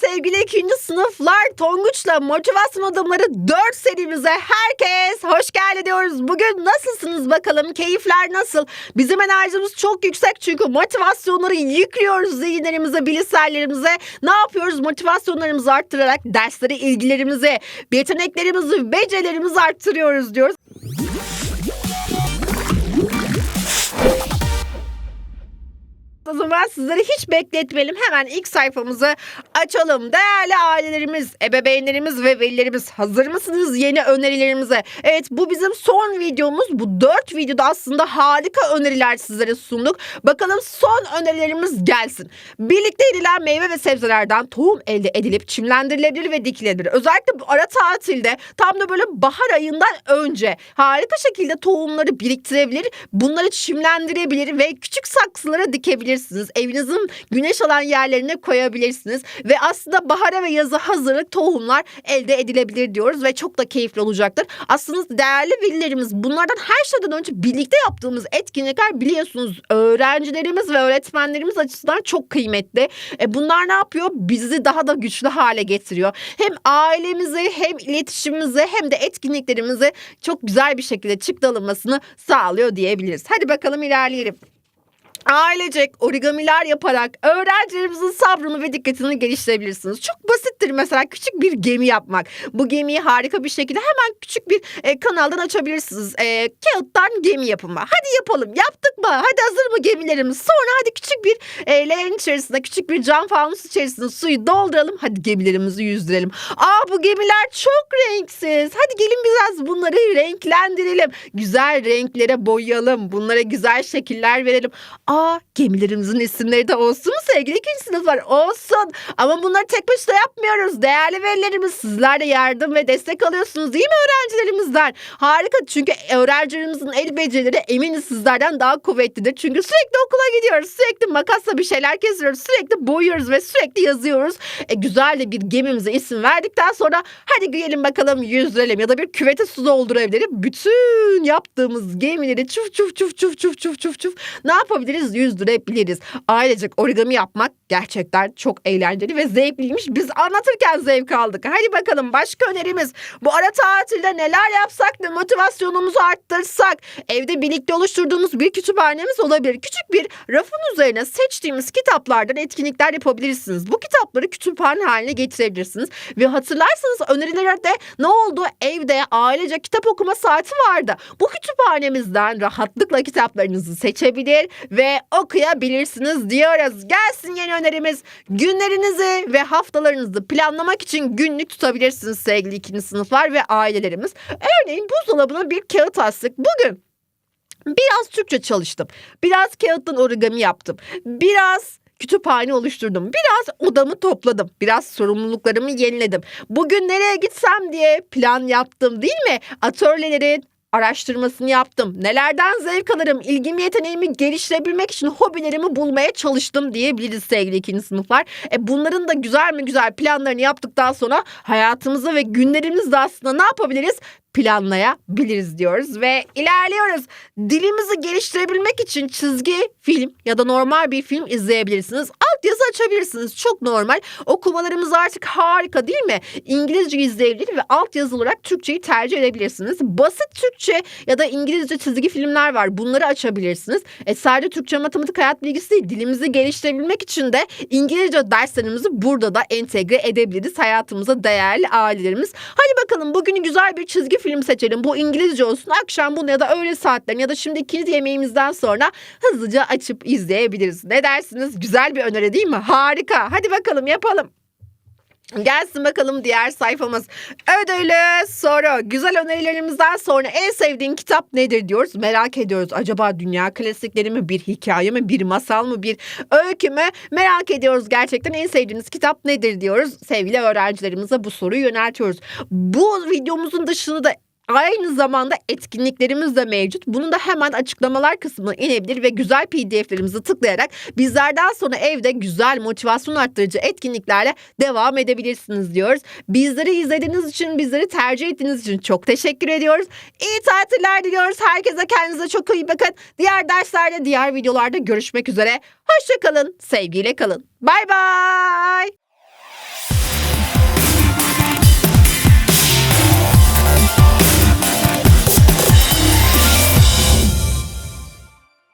sevgili ikinci sınıflar Tonguç'la motivasyon adımları 4 serimize herkes hoş geldin diyoruz. Bugün nasılsınız bakalım? Keyifler nasıl? Bizim enerjimiz çok yüksek çünkü motivasyonları yüklüyoruz zihinlerimize, bilişsellerimize. Ne yapıyoruz? Motivasyonlarımızı arttırarak dersleri, ilgilerimizi, yeteneklerimizi, becerilerimizi arttırıyoruz diyoruz. O zaman sizleri hiç bekletmeyelim. Hemen ilk sayfamızı açalım. Değerli ailelerimiz, ebeveynlerimiz ve velilerimiz hazır mısınız yeni önerilerimize? Evet bu bizim son videomuz. Bu dört videoda aslında harika öneriler sizlere sunduk. Bakalım son önerilerimiz gelsin. Birlikte edilen meyve ve sebzelerden tohum elde edilip çimlendirilebilir ve dikilebilir. Özellikle bu ara tatilde tam da böyle bahar ayından önce harika şekilde tohumları biriktirebilir. Bunları çimlendirebilir ve küçük saksılara dikebilirsiniz. Evinizin güneş alan yerlerine koyabilirsiniz. Ve aslında bahara ve yaza hazırlık tohumlar elde edilebilir diyoruz ve çok da keyifli olacaktır. Aslında değerli velilerimiz bunlardan her şeyden önce birlikte yaptığımız etkinlikler biliyorsunuz öğrencilerimiz ve öğretmenlerimiz açısından çok kıymetli. E bunlar ne yapıyor? Bizi daha da güçlü hale getiriyor. Hem ailemizi hem iletişimimizi hem de etkinliklerimizi çok güzel bir şekilde çıktı alınmasını sağlıyor diyebiliriz. Hadi bakalım ilerleyelim. Ailecek origamiler yaparak öğrencilerimizin sabrını ve dikkatini geliştirebilirsiniz. Çok basittir mesela küçük bir gemi yapmak. Bu gemiyi harika bir şekilde hemen küçük bir e, kanaldan açabilirsiniz. E, kağıttan gemi yapımı. Hadi yapalım. Yaptık mı? Hadi hazır mı gemilerimiz? Sonra hadi küçük bir e, leğen içerisinde, küçük bir cam fanus içerisinde suyu dolduralım. Hadi gemilerimizi yüzdürelim. Aa bu gemiler çok renksiz. Hadi gelin biraz bunları renklendirelim. Güzel renklere boyayalım. Bunlara güzel şekiller verelim. Aa gemilerimizin isimleri de olsun mu sevgili ikinci sınıflar? Olsun. Ama bunları tek başına yapmıyoruz. Değerli velilerimiz sizler de yardım ve destek alıyorsunuz değil mi öğrencilerimizden? Harika çünkü öğrencilerimizin el becerileri eminim sizlerden daha kuvvetlidir. Çünkü sürekli okula gidiyoruz. Sürekli makasla bir şeyler kesiyoruz. Sürekli boyuyoruz ve sürekli yazıyoruz. E, güzel de bir gemimize isim verdikten sonra hadi gelin bakalım yüzdürelim ya da bir küvete su doldurabilirim. Bütün yaptığımız gemileri çuf çuf çuf çuf çuf çuf çuf çuf ne yapabiliriz? Yüzdürebiliriz. Ailecek origami yapmak gerçekten çok eğlenceli ve zevkliymiş. Biz anlatırken zevk aldık. Hadi bakalım başka önerimiz. Bu ara tatilde neler yapsak da motivasyonumuzu arttırsak. Evde birlikte oluşturduğumuz bir kütüphanemiz olabilir. Küçük bir rafın üzerine seçtiğimiz kitaplardan etkinlikler yapabilirsiniz. Bu kitapları kütüphane haline getirebilirsiniz. Ve hatırlarsanız önerilerde ne oldu? Evde ailece kitap okuma saati vardı. Bu kütüphanemizden rahatlıkla kitaplarınızı seçebilir ve okuyabilirsiniz diyoruz. Gelsin yeni önerimiz. Günlerinizi ve haftalarınızı planlamak için günlük tutabilirsiniz sevgili ikinci sınıflar ve ailelerimiz. Örneğin buzdolabına bir kağıt astık. Bugün biraz Türkçe çalıştım. Biraz kağıttan origami yaptım. Biraz kütüphane oluşturdum. Biraz odamı topladım. Biraz sorumluluklarımı yeniledim. Bugün nereye gitsem diye plan yaptım değil mi? Atölyelerin araştırmasını yaptım. Nelerden zevk alırım, ilgimi yeteneğimi geliştirebilmek için hobilerimi bulmaya çalıştım diyebiliriz sevgili ikinci sınıflar. E bunların da güzel mi güzel planlarını yaptıktan sonra hayatımızı ve günlerimizi de aslında ne yapabiliriz? Planlayabiliriz diyoruz ve ilerliyoruz. Dilimizi geliştirebilmek için çizgi film ya da normal bir film izleyebilirsiniz. Açabilirsiniz. Çok normal. Okumalarımız artık harika değil mi? İngilizce izleyebilir ve altyazı olarak Türkçeyi tercih edebilirsiniz. Basit Türkçe ya da İngilizce çizgi filmler var. Bunları açabilirsiniz. E sadece Türkçe matematik hayat bilgisi değil. Dilimizi geliştirebilmek için de İngilizce derslerimizi burada da entegre edebiliriz. Hayatımıza değerli ailelerimiz. Hadi bakalım bugün güzel bir çizgi film seçelim. Bu İngilizce olsun. Akşam bunu ya da öğle saatlerinde ya da şimdi ikinci yemeğimizden sonra hızlıca açıp izleyebiliriz. Ne dersiniz? Güzel bir öneri değil mi? Harika. Hadi bakalım yapalım. Gelsin bakalım diğer sayfamız. Ödülü soru. Güzel önerilerimizden sonra en sevdiğin kitap nedir diyoruz. Merak ediyoruz. Acaba dünya klasikleri mi, bir hikaye mi, bir masal mı, bir öykü mü? Merak ediyoruz gerçekten. En sevdiğiniz kitap nedir diyoruz. Sevgili öğrencilerimize bu soruyu yöneltiyoruz. Bu videomuzun dışında da Aynı zamanda etkinliklerimiz de mevcut. Bunu da hemen açıklamalar kısmına inebilir ve güzel pdf'lerimizi tıklayarak bizlerden sonra evde güzel motivasyon arttırıcı etkinliklerle devam edebilirsiniz diyoruz. Bizleri izlediğiniz için, bizleri tercih ettiğiniz için çok teşekkür ediyoruz. İyi tatiller diliyoruz. Herkese kendinize çok iyi bakın. Diğer derslerde, diğer videolarda görüşmek üzere. Hoşçakalın, sevgiyle kalın. Bay bay.